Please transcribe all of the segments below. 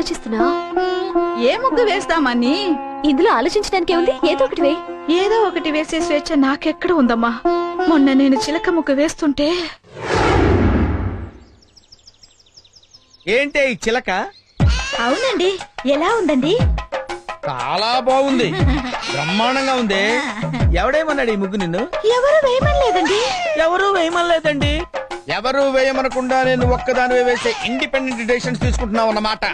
ఏంటక్క ఆలోచిస్తున్నావు? ఏ ముగ్గు వేస్తామని ఇందులో ఆలోచించడానికి ఉంది ఏదో ఒకటి వే ఏదో ఒకటి వేసే స్వేచ్ఛ నాకెక్కడ ఉందమ్మా? మొన్న నేను చిలక ముగ్గు వేస్తుంటే ఏంటే ఈ చిలక? అవునండి. ఎలా ఉందండి? చాలా బాగుంది. బ్రహ్మాండంగా ఉంది. ఎవడేమన్నాడు ఈ ముగ్గు నిన్ను? ఎవరు వేయమనలేదండి. ఎవరు వేయమనలేదండి? ఎవరు వేయమనకుండా నేను ఒక్కదాని వేసే ఇండిపెండెంట్ డెసిషన్స్ తీసుకుంటున్నావు అన్నమాట.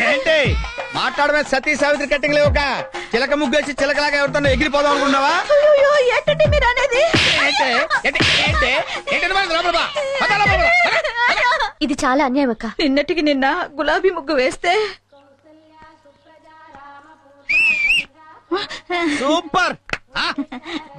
ఏంటి? మాట్లాడమే సతీ సావిత్రి కట్టింగ్ లేవుక? చిలక ముగ్గేసి చిలకలాగా ఎవరితో ఎగిరిపోదాం అనుకున్నావా మీరు అనేది. ఇది చాలా అన్యాయం అక్క. నిన్నటికి నిన్న గులాబీ ముగ్గు వేస్తే సూపర్.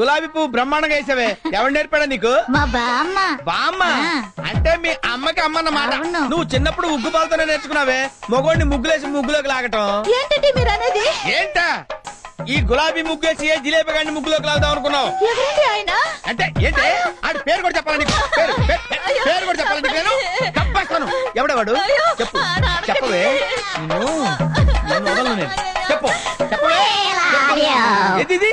గులాబీ పువ్వు బ్రహ్మాండంగా వేసావే. ఎవరు నేర్పాడా నీకు? మా బామ్మ. బామ్మ అంటే మీ అమ్మకి అమ్మ అన్నమాట. అవును. నువ్వు చిన్నప్పుడు ఉగ్గు పాలతోనే నేర్చుకున్నావే. మొగోడిని ముగ్గులేసి ముగ్గులోకి లాగటం. ఏంటండి మీరు అనేది ఏంటా? ఈ గులాబీ ముగ్గేసి ఏ జిలేబీ గాని ముగ్గులోకి లాగుదాం అనుకున్నావు? ఎవరండి ఆయన? అంటే ఏంటి? ఆడి పేరు కూడా చెప్పాలి నీకు? పేరు పే- పే- పేరు కూడా చెప్పాలి నీకు నేను? తప్పేస్తాను ఎవడెవడు? అయ్యో, చెప్పు. ఆ నాన్నకి చెప్పవే. నిన్ను నిన్ను వదలను నేను. చెప్పు. చెప్పవే. చెప్పు. ఏది ఇది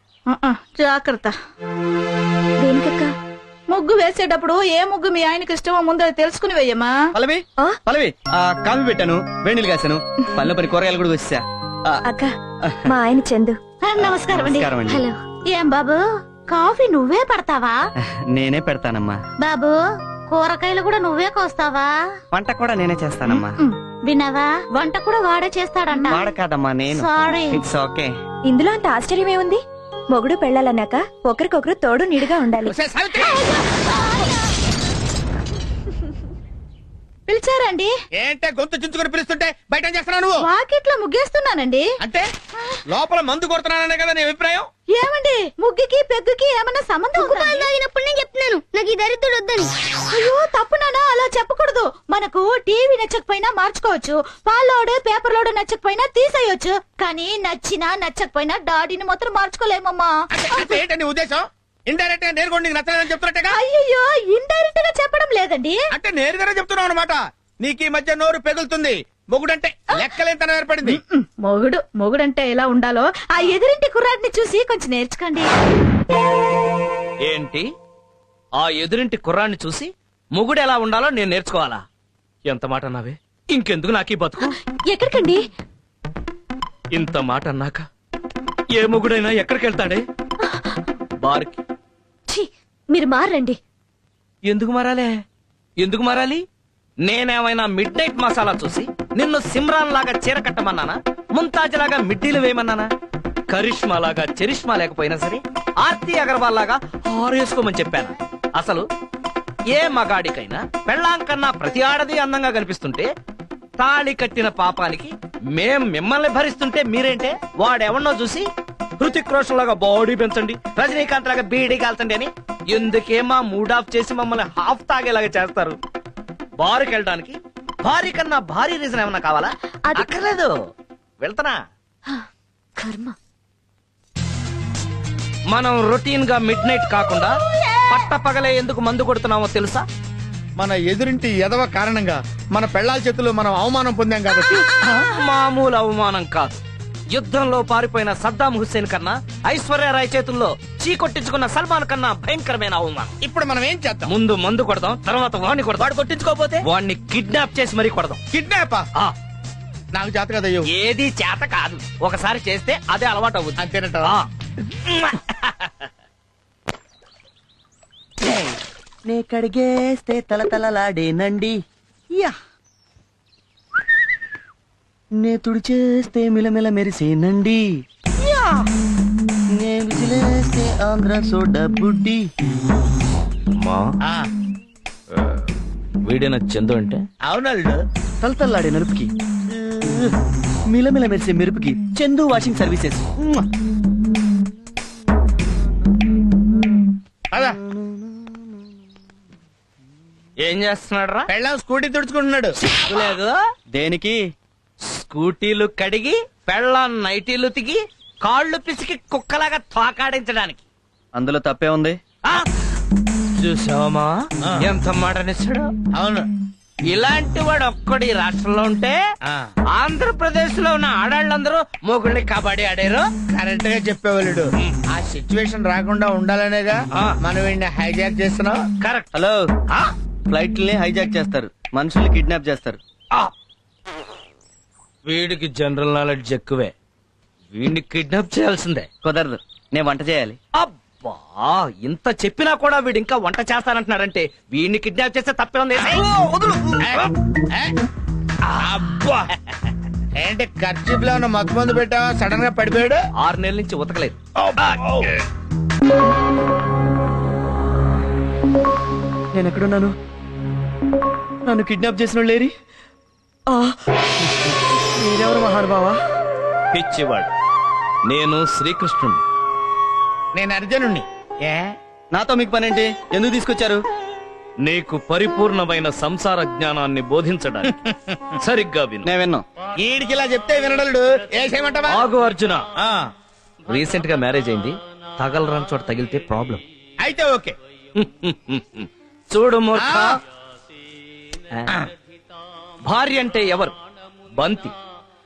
జాగ్రత్త. దేనికక్క? ముగ్గు వేసేటప్పుడు ఏ ముగ్గు మీ ఆయనకి ఇష్టమో ముందర తెలుసుకుని వేయమ్మా. పల్లవి ఆ? పల్లవి ఆ, కాఫీ పెట్టాను వేణీలు కాశాను పల్లె పని కూరగాయలు కూడా వచ్చా అక్క మా ఆయన చందు. నమస్కారం అండి. నమస్కారం అండి. హలో. ఏం బాబు కాఫీ నువ్వే పడతావా? నేనే పెడతానమ్మా. బాబు కూరగాయలు కూడా నువ్వే కోస్తావా? వంట కూడా నేనే చేస్తానమ్మా. ఉమ్, విన్నావా? వంట కూడా వాడే చేస్తాడంట. నేను. సారీ ఇట్స్ ఓకే ఇందులో అంత ఆశ్చర్యం ఏముంది మొగుడు పెళ్ళాలన్నాక ఒకరికొకరు తోడు నిడిగా ఉండాలి. పిలిచారండి ఏంటే గొంతు చించుకొని పిలుస్తుంటే బయట ఏం చేస్తున్నావు నువ్వు? వాకిట్లో ముగ్గేస్తున్నానండి. అంటే లోపల మందు కొడుతున్నాననే కదా నీ అభిప్రాయం? ఏమండి? ముగ్గుకి పెగ్గుకి ఏమన్నా సంబంధం ఉందా? తాగినప్పుడు నేను చెప్తున్నాను. నాకు ఈ దరిద్రుడు వద్దని. అయ్యో తప్పునానా అలా చెప్పకూడదు. మనకు టీవీ నచ్చకపోయినా మార్చుకోవచ్చు. పాలోడు పేపర్ లోడు నచ్చకపోయినా తీసేయొచ్చు. కానీ నచ్చినా నచ్చకపోయినా డాడీని మాత్రం మార్చుకోలేమమ్మా. అంటే అంటే ఏంటి నీ ఉద్దేశం? ఇండైరెక్ట్గా నేరుగా నీకు నచ్చలేదని చెప్తున్నట్టుగా? అయ్యో ఇండైరెక్ట్గా చెప్పడం లేదండి. అంటే నేరుగానే చెప్తున్నావు అనమాట నీకు ఈ మధ్య నోరు పెగులుతుంది. మొగుడంటే లెక్కలేంతనం ఏర్పడింది. మొగుడు మొగుడంటే ఎలా ఉండాలో ఆ ఎదురింటి కుర్రాడిని చూసి కొంచెం నేర్చుకోండి. ఏంటి? ఆ ఎదురింటి కుర్రాన్ని చూసి మొగుడు ఎలా ఉండాలో నేను నేర్చుకోవాలా? ఎంత మాట అన్నావే? ఇంకెందుకు నాకీ బతుకు? ఎక్కడికండి? ఇంత మాట అన్నాక ఏ మొగుడైనా ఎక్కడికి వెళ్తాడే బార్కి మీరు మారండి. ఎందుకు మారాలే? ఎందుకు మారాలి? నేనేమైనా మిడ్ నైట్ మసాలా చూసి నిన్ను సిమ్రాన్ లాగా చీర కట్టమన్నానా? ముంతాజ్ లాగా మిడ్డీలు వేయమన్నానా? కరిష్మా లాగా చరిష్మా లేకపోయినా సరే ఆర్తి అగర్వాల్ లాగా ఆరేసుకోమని చెప్పాను? అసలు ఏ మగాడికైనా పెళ్ళాం కన్నా ప్రతి ఆడది అందంగా కనిపిస్తుంటే తాళి కట్టిన పాపానికి మేం మిమ్మల్ని భరిస్తుంటే మీరేంటే? వాడెవన్నో చూసి హృతిక్ రోషన్ లాగా బాడీ పెంచండి రజనీకాంత్ లాగా బీడీ కాల్చండి అని ఎందుకే మా మూడ్ ఆఫ్ చేసి మమ్మల్ని హాఫ్ తాగేలాగా చేస్తారు? బారుకి వెళ్ళడానికి భారీ కన్నా భారీ రీజన్ ఏమన్నా కావాలా? అది- అక్కర్లేదు. వెళ్తానా? కర్మ. మనం రొటీన్గా మిడ్ నైట్ కాకుండా పట్ట పగలే ఎందుకు మందు కొడుతున్నామో తెలుసా? మన ఎదురింటి ఎదవ కారణంగా మన పెళ్ళాల చేతుల్లో మనం అవమానం పొందాం కాబట్టి. మామూలు అవమానం కాదు. యుద్ధంలో పారిపోయిన సద్దాం హుస్సేన్ కన్నా ఐశ్వర్యరాయ్ చేతుల్లో చీకొట్టించుకున్న సల్మాన్ కన్నా భయంకరమైన అవమానం. ఇప్పుడు మనం ఏం చేద్దాం? ముందు మందు కొడదాం తర్వాత వాడిని కొడదాం. వాడు కొట్టించుకోపోతే వాడిని కిడ్నాప్ చేసి మరీ కొడదాం. కిడ్నాప్? ఆ. నాకు చేత కదా ఏది చేత కాదు. ఒకసారి చేస్తే అదే అలవాటు అవుతుంది అంతేనట నే కడిగేస్తే తల తలలాడేనండి యా. నే తుడిచేస్తే మిలమిల మెరిసేనండి. యా! నే విజిలేస్తే ఆంధ్ర సోడా బుడ్డి. మా? ఆ, వీడిన చందు అంటే? అవునల్లుడు తల తల్లాడే నలుపుకి. మిలమిల మెరిసే మెరుపుకి చందు వాషింగ్ సర్వీసెస్. మ్మ్. అదా ఏం చేస్తున్నాడు రా పెళ్ళాం స్కూటీ తుడుచుకుంటున్నాడు. లేదు. దేనికి? స్కూటీలు కడిగి పెళ్ళాం నైటీలు తిగి కాళ్ళు పిసికి కుక్కలాగా తోకాడించడానికి. అందులో తప్పే ఉంది. ఆ! చూసావమ్మా. ఎంత మాటనిస్తాడు అవును. ఇలాంటి వాడు ఒక్కడి ఈ రాష్ట్రంలో ఉంటే ఆ, ఆంధ్రప్రదేశ్లో ఉన్న ఆడాళ్ళందరూ మొగుళ్ళని కబడ్డీ ఆడారు. కరెక్ట్గా చెప్పేవాళ్ళుడు. ఆ సిచ్యువేషన్ రాకుండా ఉండాలనేగా ఆ. మనం వీడిని హైజాక్ చేస్తున్నాం. కరెక్ట్ హలో ఫ్లైట్లని హైజాక్ చేస్తారు. మనుషుల్ని కిడ్నాప్ చేస్తారు. వీడికి జనరల్ నాలెడ్జ్ ఎక్కువే. వీడిని కిడ్నాప్ చేయాల్సిందే. కుదరదు. నేను వంట చేయాలి. అబ్బా ఇంత చెప్పినా కూడా వీడు ఇంకా వంట చేస్తానంటున్నాడంటే వీడిని కిడ్నాప్ చేస్తే తప్పే ఉంది? అబ్బా! ఏంటి ఖర్చీప్లో ఉన్న మత్తు మందు పెట్టావా? సడన్గా పడిపోయాడు? ఆరు నెలల నుంచి ఉతకలేదు. నేను ఎక్కడున్నాను? నన్ను కిడ్నాప్ చేసిన వాళ్ళు లేరి? ఆ! మీరెవరు మహానుభావా? పిచ్చివాడు. నేను శ్రీకృష్ణుడు నేను అర్జునుణ్ణి. ఏ? నాతో మీకు పనేంటి? ఎందుకు తీసుకొచ్చారు? నీకు పరిపూర్ణమైన సంసార జ్ఞానాన్ని బోధించడానికి. సరిగ్గా విను. నేను విన్నా. ఈడికి ఇలా చెప్తే వినడలుడు. ఆగు అర్జున. ఆ, రీసెంట్గా మ్యారేజ్ అయింది. తగలరాని చోట తగిలితే ప్రాబ్లం. అయితే ఓకే. చూడు మూర్ఖ. ఆ. భార్య అంటే ఎవరు? బంతి.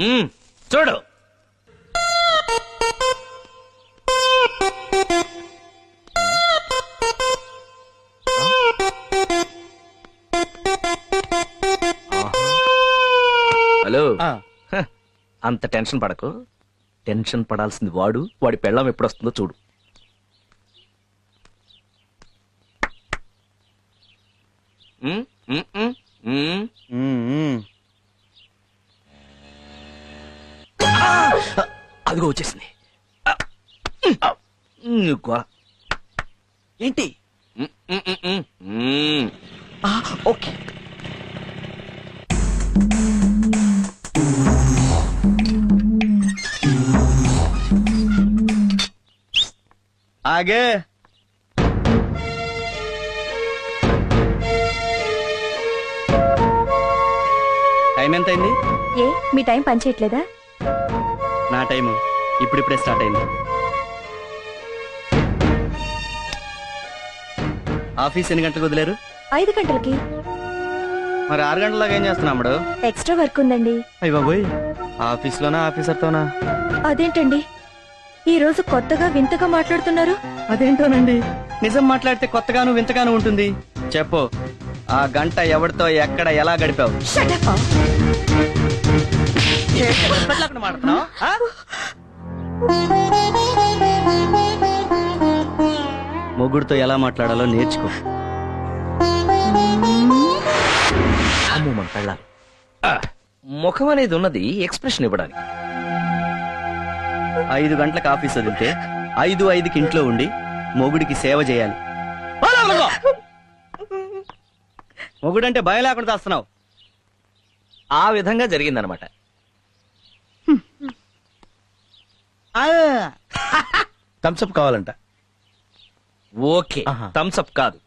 చూడు. హలో. ఆ, హ, అంత టెన్షన్ పడకు. టెన్షన్ పడాల్సింది వాడు వాడి పెళ్ళం ఎప్పుడు వస్తుందో చూడు. అదిగో వచ్చేసింది. ఏంటి? ఆ, ఓకే. ఆగే. టైం ఎంత అయింది ఏ మీ టైం పనిచేయట్లేదా? నా టైం ఇప్పుడిప్పుడే స్టార్ట్ అయింది. ఆఫీస్ ఎన్ని గంటలకు వదిలేరు? ఐదు గంటలకి. మరి ఆరు గంటలకు ఏం చేస్తున్నాడు ఎక్స్ట్రా వర్క్ ఉందండి. అయ్య బాబోయ్ ఆఫీస్లోనా ఆఫీసర్తోనా? అదేంటండి? ఈ రోజు కొత్తగా వింతగా మాట్లాడుతున్నారు. అదేంటోనండి? నిజం మాట్లాడితే కొత్తగాను వింతగాను ఉంటుంది. చెప్పు ఆ గంట ఎవరితో ఎక్కడ ఎలా గడిపావు? మొగుడుతో ఎలా మాట్లాడాలో నేర్చుకో. అమ్మో మన పెళ్ళాలి ఆ, ముఖం అనేది ఉన్నది ఎక్స్ప్రెషన్ ఇవ్వడానికి. ఐదు గంటలకు ఆఫీస్ వదిలితే ఐదు ఐదుకి ఇంట్లో ఉండి మొగుడికి సేవ చేయాలి. మొగుడంటే భయం లేకుండా వస్తున్నావు ఆ విధంగా జరిగిందనమాట. థమ్స్అప్ కావాలంట ఓకే. థమ్స్అప్ కాదు.